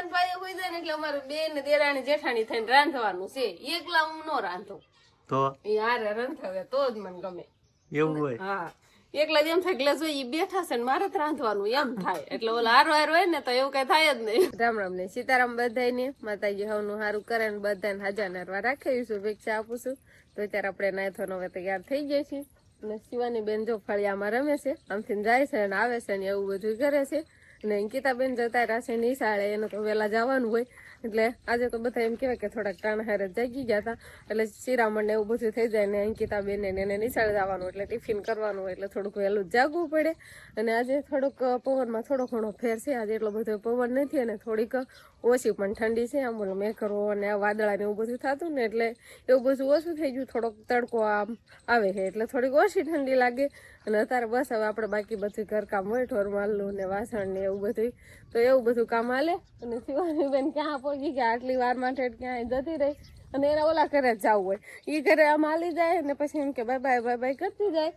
વિહાન ભાઈ હોય જાય ને એટલે અમારે બેન દેરાણી જેઠાણી થઈને રાંધવાનું છે. એકલા હું નો રાંધો. તો? યાર રંધાવે તો જ મને ગમે. એવું હોય? હા. એકલા એમ થાય એટલે જો બેઠા છે ને મારે જ રાંધવાનું એમ થાય. એટલે ઓલા હારો હારો હોય ને તો એવું કઈ થાય જ નહીં. રામ રામ ને સીતારામ બધાય ને માતાજી હવનું સારું કરે ને બધાને હાજર નરવા રાખે શુભેચ્છા આપું છું. તો અત્યારે આપણે નાયથોનો હવે તૈયાર થઈ જાય છે અને શિવાની બેન જો ફળિયામાં રમે છે આમથી જાય છે અને આવે છે ને એવું બધું કરે છે. અને અંકિતા બેન જતા રહેશે નિશાળે એને તો વહેલા જવાનું હોય. એટલે આજે તો બધા એમ કહેવાય કે થોડાક ટાણ હારે જાગી ગયા હતા. એટલે શિરામણ ને એવું બધું થઈ જાય ને અંકિતા બેન ને એને નિશાળે જવાનું એટલે ટિફિન કરવાનું હોય, એટલે થોડુંક વહેલું જ જાગવું પડે. અને આજે થોડુંક પવનમાં થોડો ઘણો ફેર છે. આજે એટલો બધો પવન નથી અને થોડીક ઓછી, પણ ઠંડી છે, આમ બોલો મેઘરો અને આ વાદળા ને એવું બધું થતું ને એટલે એવું બધું ઓછું થઈ ગયું. થોડોક તડકો આમ આવે છે, એટલે થોડીક ઓછી ઠંડી લાગે. અને અત્યારે બસ હવે આપણે બાકી બધું ઘરકામ હોય ઠોર માલનું ને વાસણ ને એવું બધું તો એવું બધું કામ હાલે. અને શિવાની બેન ક્યાં પહોંચી ગયા? આટલી વાર માટે ક્યાંય જતી રહી. અને એના ઓલા ઘરે જ જવું હોય. એ ઘરે આમ હાલી જાય ને પછી એમ કે બાય બાય બાય બાય કરતી જાય.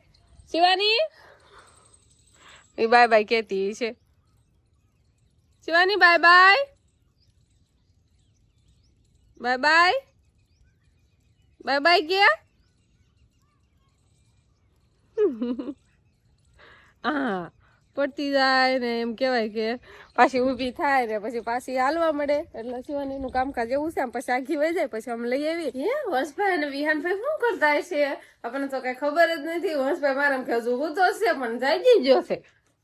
શિવાની? એ બાય બાય કહેતી છે. Shivani, bye bye. Bye bye bye bye ગયા? હા પડતી જાય ને એમ કહેવાય કે પાછી ઊભી થાય ને પછી પાછી હાલવા મળે. એટલે શિવાનીનું કામકાજ એવું છે આમ પછી આખી વહી જાય પછી આમ લઈ આવી. હે વંશભાઈ અને વિહાનભાઈ શું કરતા છે આપણને તો કઈ ખબર જ નથી. વંશભાઈ મારા કે હજુ હું તો છે પણ જાગી ગયો છે?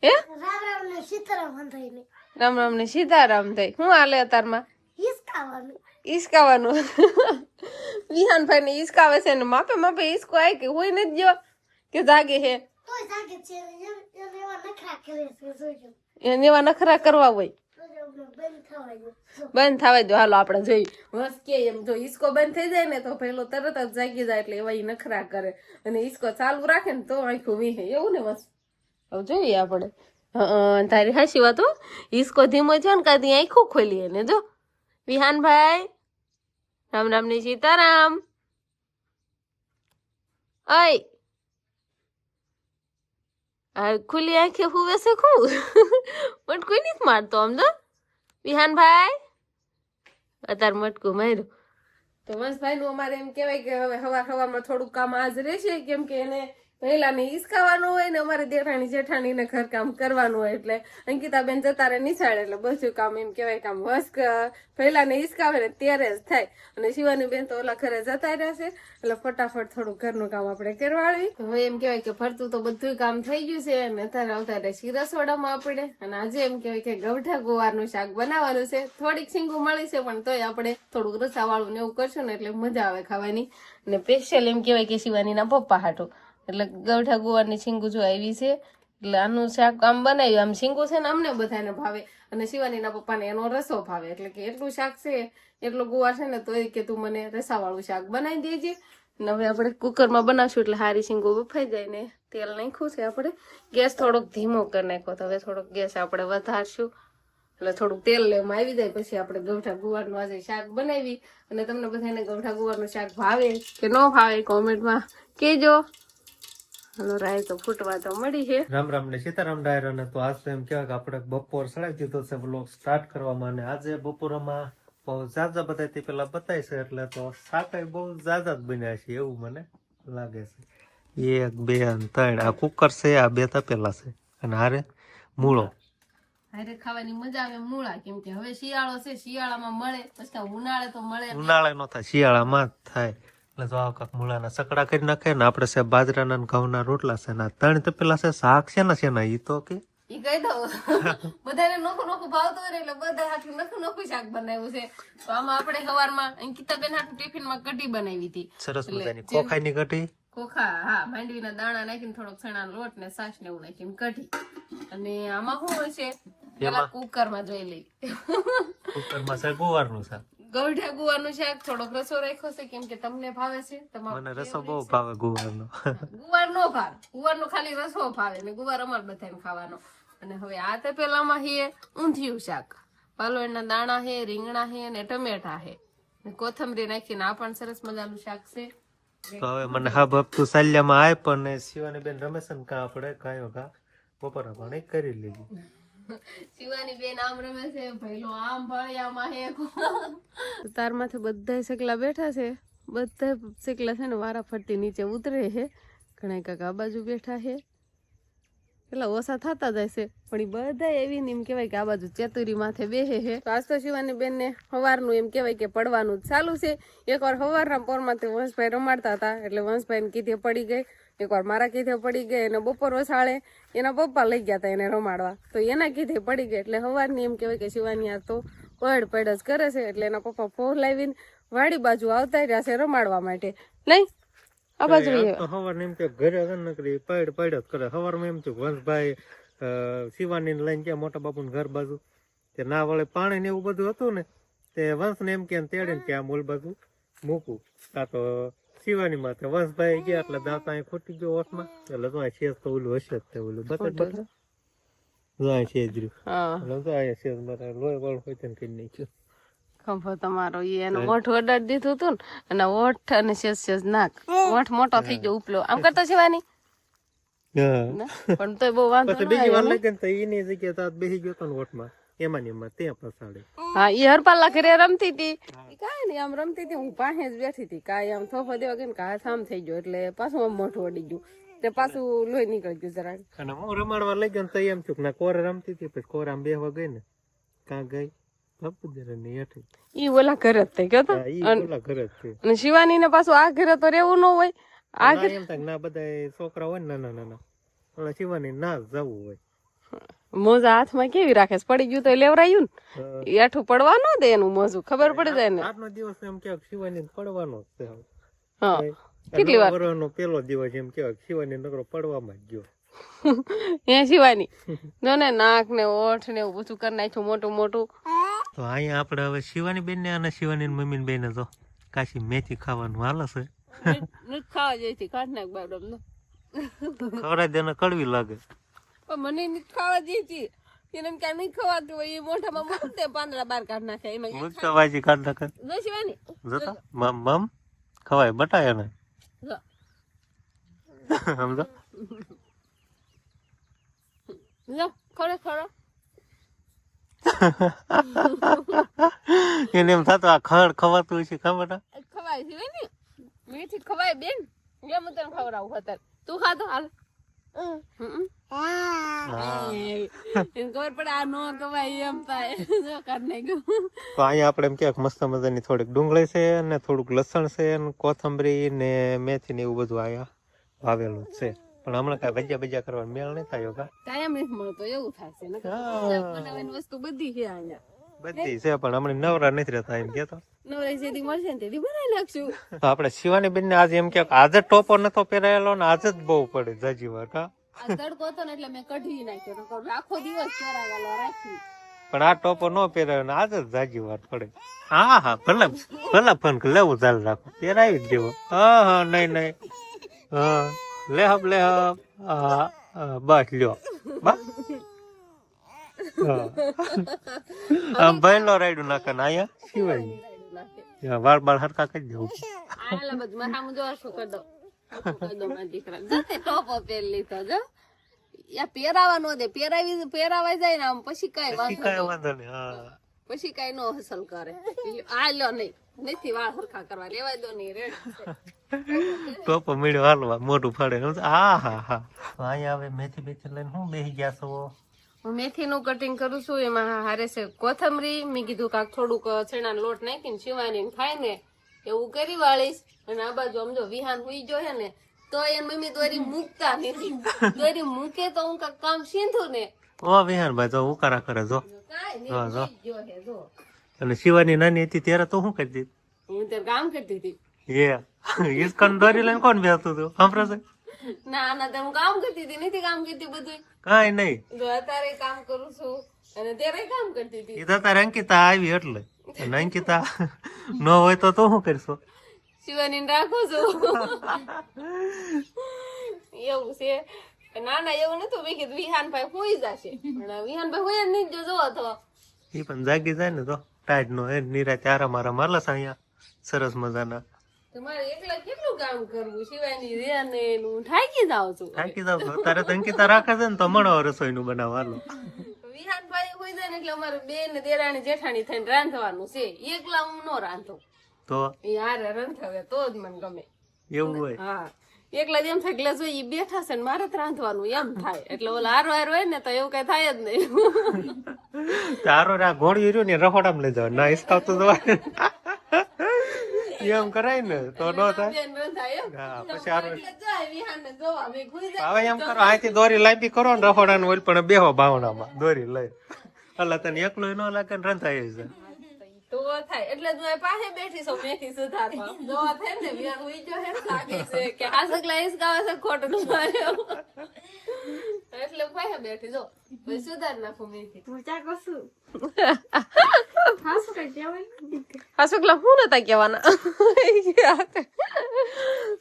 હે? રામ રામ ને સીતારામ થઈ રામ રામ ને સીતારામ થઈ. શું હાલે અતારમાં હિસકાવાનું ઈસકાવાનું વિહાનભાઈ ને ઈસકાવે છે ને માપે માપે ઈસકો આય કે હોય નથી ગયો કે જાગે હે એને એવા નખરા કરવા હોય બંધ થવા દો હાલો આપણે જોઈ વસકે એમ જો ઈસકો બંધ થઈ જાય ને તો પેલો તરત જ જાગી જાય એટલે એવા નખરા કરે અને ઈસકો ચાલુ રાખે ને તો આખું વીહે એવું ને વસ હવે જોઈએ આપણે તારી હાશી વાતો હો ઈસકો ધીમો છે ને કાંઈ આખું ખોલીએ ને જો વિહાનભાઈ રામ રામની સીતારામ. અય ખુલ્લી આંખે હુવે છે ખું? મટકું નથી મારતો આમ તો. વિહાનભાઈ અત્યારે મટકું માર્યું. તો વંશભાઈ નું અમારે એમ કહેવાય કે હવે હવા હવામાં થોડુંક કામ આજ રહેશે, કેમ કે એને પહેલા ને ઈસકાવાનું હોય ને અમારે દેઠાણી ઘર કામ કરવાનું હોય એટલે અંકિતાબેન જતા રહે નિશાળે એટલે બધું કામ એમ કહેવાય કામ વસ્ક પહેલા ને ઈસકાવે ને ત્યારે જ થાય. અને શિવાની બેન તો ઓલા ઘરે જતા રહેશે એટલે ફટાફટ થોડું ઘરનું કામ આપણે કરવાળવી. હવે એમ કહેવાય કે ફરતું તો બધું કામ થઈ ગયું છે અને અત્યારે આવતા રહેશે રસોડામાં આપણે. અને આજે એમ કહેવાય કે ગવઠા ગુવારનું શાક બનાવવાનું છે. થોડીક સિંગું મળી છે, પણ તોય આપણે થોડુંક રસાવાળું ને એવું કરશું ને એટલે મજા આવે ખાવાની. અને સ્પેશિયલ એમ કહેવાય કે શિવાનીના પપ્પા હાટું. એટલે ગવઠા ગુવારની શીંગું જો આવી છે, એટલે આનું શાક આમ બનાવ્યું. આમ શીંગું છે ને અમને બધાને ભાવે. અને શિવાનીના પપ્પાને એનો રસો ભાવે. એટલે કે એટલું શાક છે, એટલો ગુવાર છે ને તોય કે તું મને રસાવાળું શાક બનાવી દેજે. ને હવે આપણે કુકરમાં બનાવશું એટલે હારી સિંગો બફાઈ જાય ને તેલ નાખ્યું છે આપણે. ગેસ થોડોક ધીમો કરી નાખ્યો તો હવે થોડોક ગેસ આપણે વધારશું. એટલે થોડુંક તેલ લેવામાં આવી જાય, પછી આપણે ગવઠા ગુવારનું આજે શાક બનાવી. અને તમને બધાને ગવઠા ગુવારનું શાક ભાવે કે ન ભાવે કોમેન્ટમાં કહેજો. હલો રાય તો ફૂટવા તો મળી છે. રામ રામ ને સીતારામ ડાયરો ને તો આજ તો એમ કહેવાય કે આપણે બપોર સડાવી દીધો છે બ્લોગ સ્ટાર્ટ કરવામાં અને આજે બપોરમાં બહુ ઝાઝા બતાવી તે પેલા બતાય છે એટલે તો શાકાય બહુ ઝાઝા જ બન્યા છે એવું મને લાગે છે. એક બે ત્રણ. આ કુકર છે આ બે તપેલા છે. અને હારે મૂળો. હારે ખાવાની મજા આવે મૂળા. કેમ કે હવે શિયાળો છે શિયાળામાં મળે. પછી ઉનાળે તો મળે. ઉનાળે નો થાય શિયાળામાં જ થાય. એટલે તો આ કાંક મૂળાના સકડા કરી નાખે ને આપણે છે બાજરાના ને ઘઉંના રોટલા છે ને ત્રણ તો પેલા છે શાક છે ને છે ને ઈ તો કે? ઈ કહી દઉં. બધાને નોખું નોખું ભાવતું હોય એટલે બધા હાથું નખું નોખું શાક બનાવ્યું છે. તો આમાં આપણે સવારમાં અંકિતાબેન હાથું ટિફિનમાં કઢી બનાવી હતી. સરસ મજાની. કોખાઈની કઢી? કોખા હા માંડવીના દાણા નાખીને થોડોક ચણાનો લોટ ને સાસ ને એવું નાખીને કઢી. અને આમાં શું હોય છે? પેલા કુકરમાં જોઈ લઈ કુકરમાં છે ગુવારનું શાક. ગૌઢા ગુવારનું શાક થોડોક રસો રાખ્યો છે કેમ કે તમને ભાવે છે મને રસો બહુ ભાવે ગુવારનો ગુવાર નો ભાવે. ગુવાર નો ખાલી રસો ભાવે ને ગુવાર અમાર બધાને ખાવાનો. અને હવે આ તો પેલામાં હે ઊંધિયું શાક. પાલોળના દાણા હે રીંગણા હે અને ટમેટા હે. ને કોથમરી નાખીને આ પણ સરસ મજાનું શાક છે. તો હવે મને હબ હબ તું સાલ્યામાં આય પણ શિવાની બેન રમેશન કાપડે કાયો આપણે કાંયો કા બપોરા પાણી કરી લીધી. શિવાની હે તારમાંથી બધા સકલા બેઠા છે. બધા સકલા છે ને વારા ફરતી નીચે ઉતરે છે. ઘણા કાકા બાજુ બેઠા છે. એટલા ઓછા થતા જાય છે, પણ ઈ બધા એવી ને એમ કહેવાય કે આ બાજુ ચેતુરી માથે બેહે છે. તો આજ તો શિવાની બેનને સવારનું એમ કહેવાય કે પડવાનું ચાલુ છે. એકવાર સવારના પોરમાં તે વંશભાઈ રમાડતા હતા, એટલે વંશભાઈને કીધે પડી ગઈ એકવાર મારા કીધે પડી ગઈ અને બપોર વસાળે એના પપ્પા લઈ ગયા હતા એને રમાડવા. તો એના કીધે પડી ગઈ એટલે હવારની એમ કહેવાય કે શિવાની આ તો પડ પડ જ કરે છે એટલે એના પપ્પા ફોર લાવીને વાડી બાજુ આવતા રહ્યા છે રમાડવા માટે. નહીં? આ બાજુ આમ એમ કે ઘરે નકરી પડ પડ જ કરે. હવારમાં એમ થયું વંશભાઈ શિવાની લઈને ગયા મોટા બાપુ ઘર બાજુ. તે ના વળે પાણી ને એવું બધું હતું ને તે વંશ ને એમ કે તેડીને આમ ઓલ બાજુ મૂકું કા તો શિવાની માથે. વંશભાઈ ગયા એટલે દાંત અહીં ખૂટી ગયો ઓઠમાં એટલે તો શેષ તો ઓલું હશે જ તે ઓલું. બતા બતા જો અહીં શેષ રહ્યું. હા. એટલે તો અહીંયા શેષ મારે લોહી વાળું હોય તેને કરી નાખ્યું ખંભો તમારો એ એનો ઓઠ અડાડી દીધું હતું ને અને ઓઠ અને શેષ શેષ નાક. ઓઠ મોટો થઈ ગયો ઉપલો. આમ કરતો શિવાની? પણ તો બહુ વાંધો બીજી વાર લાગે ને? તો એની જગ્યાએ તો બેસી ગયો તો ઓઠમાં એમાં ને એમાં ત્યાં ફસાડે હા એ હરપાલા ઘરે રમતી હતી કાંઈ નહીં આમ રમતી હતી હું પાસે જ બેઠી હતી કાંઈ આમ થોફો દેવા ગઈ ને કે હાથ આમ થઈ ગયો એટલે પાછું આમ મોઢું અડી ગયું. તે પાછું લોહી નીકળી ગયું જરાક. અને હું રમાડવા લઈ ગયો તો એમ થયું ના કોર રમતી હતી પછી કોર આમ બેહવા ગઈ ને કાં ગઈ? બાપુદર ઈ ઓલા ઘરે જ થઈ ગયો તો. હા, ઈ ઓલા ઘરે જ છે અને શિવાની ને પાછું આ ઘરે તો રહેવું ન હોય. આ ના એમ થાય કે ના બધા છોકરા હોય ને નાના નાના ઓલા શિવાની ના જવું હોય. મોજા હાથમાં કેવી રાખે પડી ગયું તો લેવરાયું ને. એઠું પડવા ન દે એનું મોજું. ખબર પડી જાય ને. આજનો દિવસ એમ કે શિવાની પડવાનો છે હા. કેટલી વાર? વર્ષનો પેલો દિવસ એમ કે શિવાની નકરો પડવામાં જ ગયો. એ શિવાની. જો ને નાક ને ઓઠ ને એવું બધું કરી નાખ્યું મોટું મોટું. તો અહીંયા આપણે હવે શિવાની બેન ને અને શિવાની મમ્મી બેન ને તો કાશી મેથી ખાવાનું હાલ છે. ખાવા જઈથી કાઢ નાખ બાબડમ ખવડાવી દે કડવી લાગે. પણ મને નથી ખાવા હતી એને ક્યાં નહીં ખવાતું હોય એ મોઢામાં મૂકું તે પાંદડા બાર કાઢ નાખે એમાં હું ભાજી કાઢ નાખે. જો શિવાની. જતા? મમ મમ? ખવાય બટાય ને સમજો? જો ખરો ખરો એને એમ થતું આ ખડ ખવાતું છે ખબર ખવાય છે મીઠી ખવાય બેન. એમ તને ખવડાવું અત્યારે. તું ખાતો હાલ. હમ. એને ખબર પડે આ નો ખવાય એમ કે મસ્ત મજાની થોડીક ડુંગળી છે ને થોડુંક લસણ છે ને કોથમરી ને મેથી ને એવું બધું અહીંયા વાવેલું છે. પણ હમણાં કઈ ભજીયા ભજીયા કરવાનો મેળ નહીં થયો કા. કાયમ નથી મળતો એવું થાય છે. નકર હા. બનાવવાની વસ્તુ બધી છે અહીંયા. બધી છે પણ હમણાં નવરા નથી રહેતા એમ કેતો. નવરાઈ જેથી મળશે ને તેથી બનાવી નાખશું. તો આપણે શિવાની બેન ને આજે એમ કે આજે જ ટોપો નતો પહેરાયેલો ને આજ જ બહુ પડે જાજી વાર કા આ તડકો હતો ને એટલે મેં કઢી નાખ્યો. આખો દિવસ પહેરાવેલો રાખી? પણ આ ટોપો નો પહેરાયો ને આજે જ જાજી વાર પડે. હા હા ભલે ભલે ફોન લેવું ચાલુ રાખો. પહેરાવી જ દેવો. હા હા નહીં નહીં. હા લે લેહબ. લે હબ હા બસ લ્યો. બા હા. આમ ભઈલો રાયડું નાખે ને અહીંયા? સિવાય વાળ બાળ હરકા કરી દેવું આલા બધું મારા સામું જો શું કરી દો કરી દો મારા દીકરા જતે ટોપો પહેરી લીધો જો. યા પહેરાવા નો દે પહેરાવી પહેરાવાઈ જાય ને આમ પછી કઈ વાંધો કાંઈ વાંધો નહીં હા. પછી કાઈ નો હસલ કરે. આ લ્યો નહીં. નથી વાળ હરખા કરવા રેવાય દો નહીં રેડ ટોપો મેળ્યો હાલવા મોટું ફાડે. હા હા હા. અહીંયા હવે મેથી બેથી લઈને હું બેસી ગયા છો? હું મેથીનું કટિંગ કરું છું એમાં હારે છે કોથમરી. મેં કીધું કાક થોડુંક છેણાનો લોટ નાખીને શિવાની ખાય ને એવું કરી વાળીશ. અને આ બાજુ સમજો વિહાન હુઈ જો હે ને તો એ મમ્મી દોરી મૂકતા નથી. દોરી મૂકે તો હું કાંક કામ સીંધું ને. ઓ વિહાનભાઈ તો ઉકારા કરે જો. જો. જો અને શિવાની નાની હતી ત્યારે તો શું કરતી. હું ત્યારે કામ કરતી હતી. એ ઈસ્કન દોરી લઈને કોણ બેસતું હતું? સાંભળે છે ના તમે કામ કરતી હતી નથી કામ કરતી બધું કાંઈ નહીં. જો અત્યારે કામ કરું છું અને ત્યારે કામ કરતી હતી. એ તો તારે અંકિતા આવી એટલે. અને અંકિતા ન હોય તો તો શું કરશો? શિવાની રાખું છું. એવું છે. ના ના એવું નતું. મેં કીધું વિહાનભાઈ હોઈ જશે. પણ વિહાનભાઈ હોય જ નહીં જો જોવો તો. એ પણ જાગી જાય ને તો. ટાઈટ નો એ નિરાતે આરામ આરામ આલસ અહીંયા. સરસ મજાના. તમારે એકલા કેટલું કામ કરવું? શિવાની રે ને થાકી જાવ છું. થાકી જાવ છો. તારે અંકિતા રાખે છે ને તો મળો રસોઈનું બનાવવાનું. વિહાનભાઈ હોય જાય ને એટલે અમારે બેન દેરાણી જેઠાણી થઈને રાંધવાનું છે. એકલા હું નો રાંધું. તો? હારે રંધાવે તો જ મને ગમે. એવું હોય? હા. એકલા એમ થાય કે લે જો ઈ બેઠા છે ને મારે જ રાંધવાનું એમ થાય. એટલે ઓલા હારો હારો હોય ને તો એવું કઈ થાય જ નહીં. તારો આ ઘોડી રહ્યું ને રખોડામાં લઈ જવા ના હિસકાવતું જવાય એમ કરાય ને તો ન થાય. હા પછી હવે એમ કરો અહીંથી દોરી લાંબી કરો ને રખોડા ઓલ પણ બેહો ભાવનામાં દોરી લઈ. એટલે તને એકલો ન લાગે ને રંધાય છે તો થાય. એટલે તું પાસે બેઠી છો મેથી સુધારમાં જો થાય ને વિહાન ઉઈ જો હે લાગે છે કે આ સગલા ઇસ ગાવે છે ખોટું ન માર્યો. એટલે પાસે બેઠી જો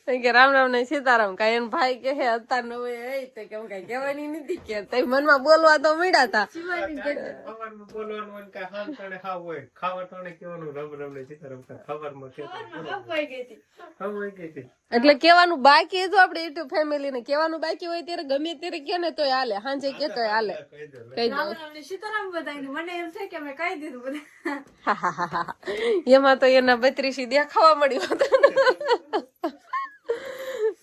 કઈ રામ રામ ને સીતારામ કઈ ભાઈ કે અત્યાર નો એ તે કે હું કહેવાની નથી કે તે મનમાં બોલવા તો મળ્યા હતા કાંઈ કેવાનું કાંઈ. એટલે કેવાનું બાકી હતું આપડે યુટ્યુબ ફેમિલી ને કેવાનું બાકી હોય ત્યારે ગમે ત્યારે કે ને તોય હાલે હાંજે કે તોય હાલે એમ થાય કે અમે કહી દીધું બધા. એમાં તો એના બત્રીસી દેખાવા મળ્યું હતું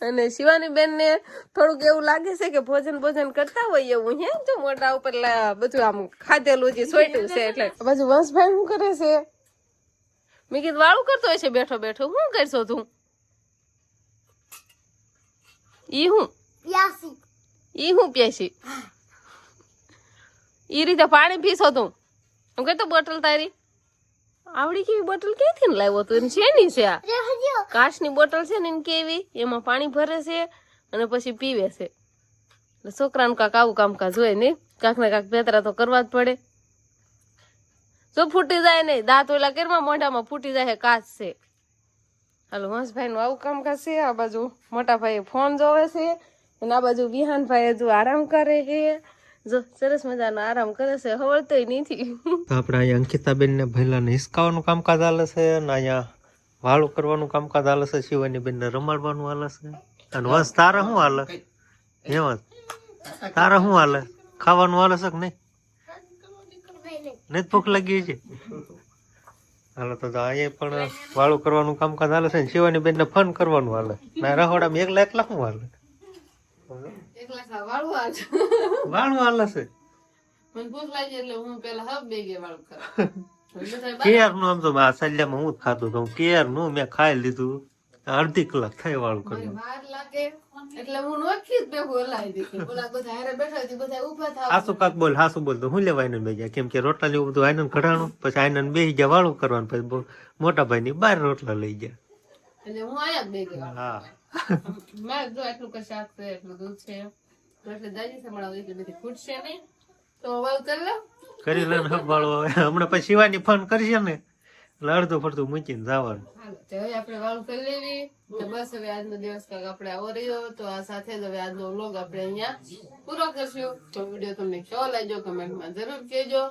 અને શિવાની બેન ને થોડુંક એવું લાગે છે કે ભોજન ભોજન કરતા હોય એવું હે જો મોઢા ઉપર બધું આમ ખાધેલું જે સોયટું છે એટલે. બાજુ વંશભાઈ શું કરે છે? મેં કીધું વાળું કરતો હોય છે બેઠો બેઠો. શું કરશો તું? ઈ હું? ઈ હું પ્યાસી? ઈ રીતે પાણી પીશો તું હું કહેતો બોટલ તારી? આવડી કેવી બોટલ ક્યાંથી ને લાવ્યો તું? છે આ? રે હજો કાચની બોટલ છે ને એને કેવી? એમાં પાણી ભરે છે અને પછી પીવે છે. છોકરાનું કાંક આવું કામકાજ હોય નહીં કાંક ને કાંક ભેતરા તો કરવા જ પડે. જો ફૂટી જાય નહીં દાંત ઓલા કેરમાં મોઢામાં ફૂટી જાય કાચ છે. હાલો હંસભાઈ નું આવું કામકાજ છે. આ બાજુ મોટા ભાઈ ફોન જોવે છે. અને આ બાજુ વિહાનભાઈ હજુ આરામ કરે છે. જો, સરસ મજાનો આરામ કરે છે હવળતો નથી. આપણે અહીંયા અંકિતાબેન ને ભૈલાને હિસકાવાનું કામકાજ હાલે છે અને અહીંયા વાળું કરવાનું કામકાજ હાલે છે શિવાની બેન ને રમાડવાનું હાલે છે. અને વસ, તારે શું હાલે? એમાં તારે શું હાલે? ખાવાનું હાલે છે કે નહીં? નથી ભૂખ લાગી છે હાલો, તો અહીંયા પણ વાળું કરવાનું કામકાજ હાલે છે શિવાની બેન ને ફોન કરવાનું હાલે. ના, રહોડામાં એકલા એકલા શું હાલે? વાળું હાલે છે. મને ભૂખ લાગી એટલે હું પેલા હબ બેગે વાળું કરા કેરનું આમ તો આ સલ્યામાં હું જ ખાતું હતું કેરનું મેં ખાઈ લીધું. અડધી કલાક થાય વાળું કર્યું વાર લાગે. એટલે હું નોખી જ ભેગું હલાવી દીધું. બોલા બધા હારે બેઠા હતી બધા ઊભા થાવ હાસુ કાક બોલ હાસુ બોલ તો હું લેવા આનંદ ગયા? કેમ કે રોટલા લેવું બધું આનંદ કઢાણું પછી આનંદ બેસી ગયા વાળું કરવાનું પછી મોટા ભાઈ ની બાર રોટલા લઈ ગયા. એટલે હું આયા બેગે હા. મારે જો એટલું કશાક છે એટલું દૂધ છે. એટલે દાદી સંભળાવું એટલી બધી ખૂટશે નહીં તો વાવ કરી કરી લે ને હવે હમણાં પછી શિવાની ફોન કરશે ને. એટલે અડધું ફરતું મૂકીને જવાનું. હવે આપણે વાળું કરી લેવી. તો બસ હવે આજનો દિવસ કાંક આપણે આવો રહ્યો. તો આ સાથે જ હવે આજનો વ્લોગ આપણે અહીંયા પૂરો કરશું. તો વીડિયો તમને કેવો લાગ્યો કમેન્ટમાં જરૂર કહેજો.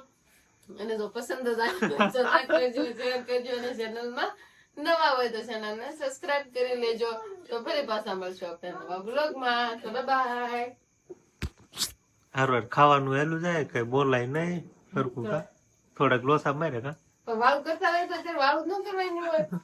અને જો પસંદ જ આવ્યો તો લાઈક કરજો શેર કરજો અને ચેનલમાં નવા હોય તો ચેનલને સબસ્ક્રાઇબ કરી લેજો. તો ફરી પાછા મળશું આપણે નવા બ્લોગમાં તો બાય હારું ખાવાનું હેલું જાય કઈ બોલાય નહીં. સરખું કા થોડાક લોસા મારે કા? પણ વાળું કરતા હોય તો વાવ ન કરવાની હોય.